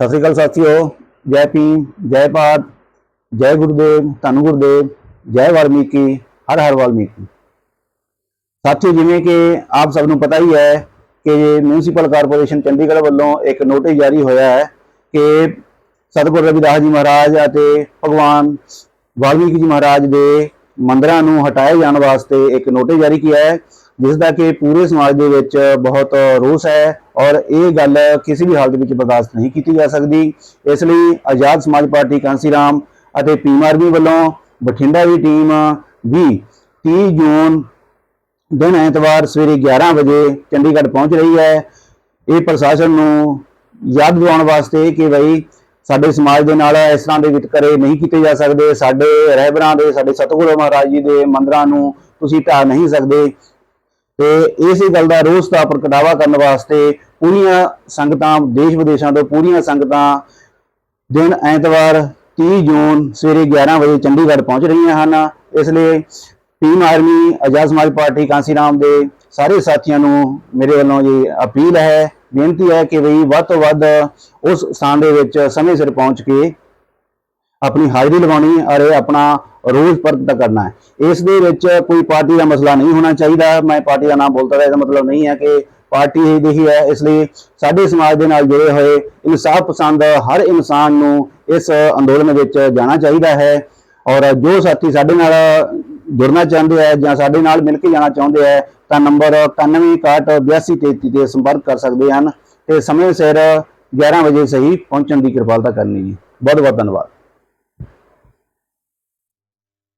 ਸਤਿ ਸ੍ਰੀ ਅਕਾਲ ਸਾਥੀਓ, ਜੈ ਭੀਮ, ਜੈ ਭਾਰਤ, ਜੈ ਗੁਰਦੇਵ, ਧੰਨ ਗੁਰਦੇਵ, ਜੈ ਵਾਲਮੀਕੀ, ਹਰ ਹਰ ਵਾਲਮੀਕੀ। ਸਾਥੀਓ, ਜਿਵੇਂ ਕਿ ਆਪ ਸਭ ਨੂੰ ਪਤਾ ਹੀ ਹੈ ਕਿ ਮਿਊਨਿਸਪਲ ਕਾਰਪੋਰੇਸ਼ਨ ਚੰਡੀਗੜ੍ਹ ਵੱਲੋਂ ਇੱਕ ਨੋਟਿਸ ਜਾਰੀ ਹੋਇਆ ਹੈ ਕਿ ਸਤਿਗੁਰ ਰਵਿਦਾਸ ਜੀ ਮਹਾਰਾਜ ਅਤੇ ਭਗਵਾਨ ਵਾਲਮੀਕੀ ਜੀ ਮਹਾਰਾਜ ਦੇ ਮੰਦਰਾਂ ਨੂੰ ਹਟਾਏ ਜਾਣ ਵਾਸਤੇ ਇੱਕ ਨੋਟਿਸ ਜਾਰੀ ਕੀਤਾ ਹੈ। ਜਿਸ ਦਾ ਕਿ ਪੂਰੇ ਸਮਾਜ ਦੇ ਵਿੱਚ ਬਹੁਤ ਰੋਸ ਹੈ ਔਰ ਇਹ ਗੱਲ ਕਿਸੇ ਵੀ ਹਾਲਤ ਵਿੱਚ ਬਰਦਾਸ਼ਤ ਨਹੀਂ ਕੀਤੀ ਜਾ ਸਕਦੀ। ਇਸ ਲਈ ਆਜ਼ਾਦ ਸਮਾਜ ਪਾਰਟੀ ਕਾਂਸੀ ਰਾਮ ਅਤੇ ਪੀਮ ਆਰਮੀ ਵੱਲੋਂ ਬਠਿੰਡਾ ਦੀ ਟੀਮ ਵੀ 30 ਜੂਨ ਦਿਨ ਐਤਵਾਰ ਸਵੇਰੇ 11 ਵਜੇ ਚੰਡੀਗੜ੍ਹ ਪਹੁੰਚ ਰਹੀ ਹੈ। ਇਹ ਪ੍ਰਸ਼ਾਸਨ ਨੂੰ ਯਾਦ ਦਿਵਾਉਣ ਵਾਸਤੇ ਕਿ ਭਈ ਸਾਡੇ ਸਮਾਜ ਦੇ ਨਾਲ ਇਸ ਤਰ੍ਹਾਂ ਦੇ ਵਿਤਕਰੇ ਨਹੀਂ ਕੀਤੇ ਜਾ ਸਕਦੇ। ਸਾਡੇ ਰਹਿਬਰਾਂ ਦੇ, ਸਾਡੇ ਸਤਿਗੁਰੂ ਮਹਾਰਾਜ ਜੀ ਦੇ ਮੰਦਰਾਂ ਨੂੰ ਤੁਸੀਂ ਢਾਹ ਨਹੀਂ ਸਕਦੇ। ਤੇ ਇਸੇ ਗੱਲ ਦਾ ਰੋਸ ਦਾ ਪ੍ਰਗਟਾਵਾ ਕਰਨ ਵਾਸਤੇ ਪੂਰੀਆਂ ਸੰਗਤਾਂ ਦੇਸ਼ ਵਿਦੇਸ਼ਾਂ ਤੋਂ ਪੂਰੀਆਂ ਸੰਗਤਾਂ ਦਿਨ ਐਤਵਾਰ 30 ਜੂਨ ਸਵੇਰੇ 11 ਵਜੇ ਚੰਡੀਗੜ੍ਹ ਪਹੁੰਚ ਰਹੀਆਂ ਹਨ। ਇਸ ਲਈ ਟੀਮ ਆਰਮੀ ਆਜ਼ਾਦ ਸਮਾਜ ਪਾਰਟੀ ਕਾਂਸੀ ਰਾਮ ਦੇ ਸਾਰੇ ਸਾਥੀਆਂ ਨੂੰ ਮੇਰੇ ਵੱਲੋਂ ਇਹ ਅਪੀਲ ਹੈ, ਬੇਨਤੀ ਹੈ ਕਿ ਵੀ ਵੱਧ ਤੋਂ ਵੱਧ ਉਸ ਸਥਾਨ ਦੇ ਵਿੱਚ ਸਮੇਂ ਸਿਰ ਪਹੁੰਚ ਕੇ ਆਪਣੀ ਹਾਜ਼ਰੀ ਲਗਾਉਣੀ ਔਰ ਇਹ ਆਪਣਾ ਰੋਜ਼ ਪ੍ਰਗਟ ਕਰਨਾ ਹੈ। ਇਸ ਦੇ ਵਿੱਚ ਕੋਈ ਪਾਰਟੀ ਦਾ ਮਸਲਾ ਨਹੀਂ ਹੋਣਾ ਚਾਹੀਦਾ। ਮੈਂ ਪਾਰਟੀ ਦਾ ਨਾਮ ਬੋਲਦਾ ਰਿਹਾ, ਇਹਦਾ ਮਤਲਬ ਨਹੀਂ ਹੈ ਕਿ ਪਾਰਟੀ ਹੀ ਦੀ ਹੈ, ਇਸ ਲਈ ਸਾਡੇ ਸਮਾਜ ਦੇ ਨਾਲ ਜੁੜੇ ਹੋਏ ਇਨਸਾਫ ਪਸੰਦ ਹਰ ਇਨਸਾਨ ਨੂੰ ਇਸ ਅੰਦੋਲਨ ਵਿੱਚ ਜਾਣਾ ਚਾਹੀਦਾ ਹੈ। ਔਰ ਜੋ ਸਾਥੀ ਸਾਡੇ ਨਾਲ ਜੁੜਨਾ ਚਾਹੁੰਦੇ ਆ ਜਾਂ ਸਾਡੇ ਨਾਲ ਮਿਲ ਕੇ ਜਾਣਾ ਚਾਹੁੰਦੇ ਆ, ਤਾਂ ਨੰਬਰ 91618233 ਤੇ ਸੰਪਰਕ ਕਰ ਸਕਦੇ ਹਨ। ਤੇ ਸਮੇਂ ਸਿਰ 11 ਵਜੇ ਸਹੀ ਪਹੁੰਚਣ ਦੀ ਕਿਰਪਾਲਤਾ ਕਰਨੀ ਜੀ। ਬਹੁਤ ਬਹੁਤ ਧੰਨਵਾਦ।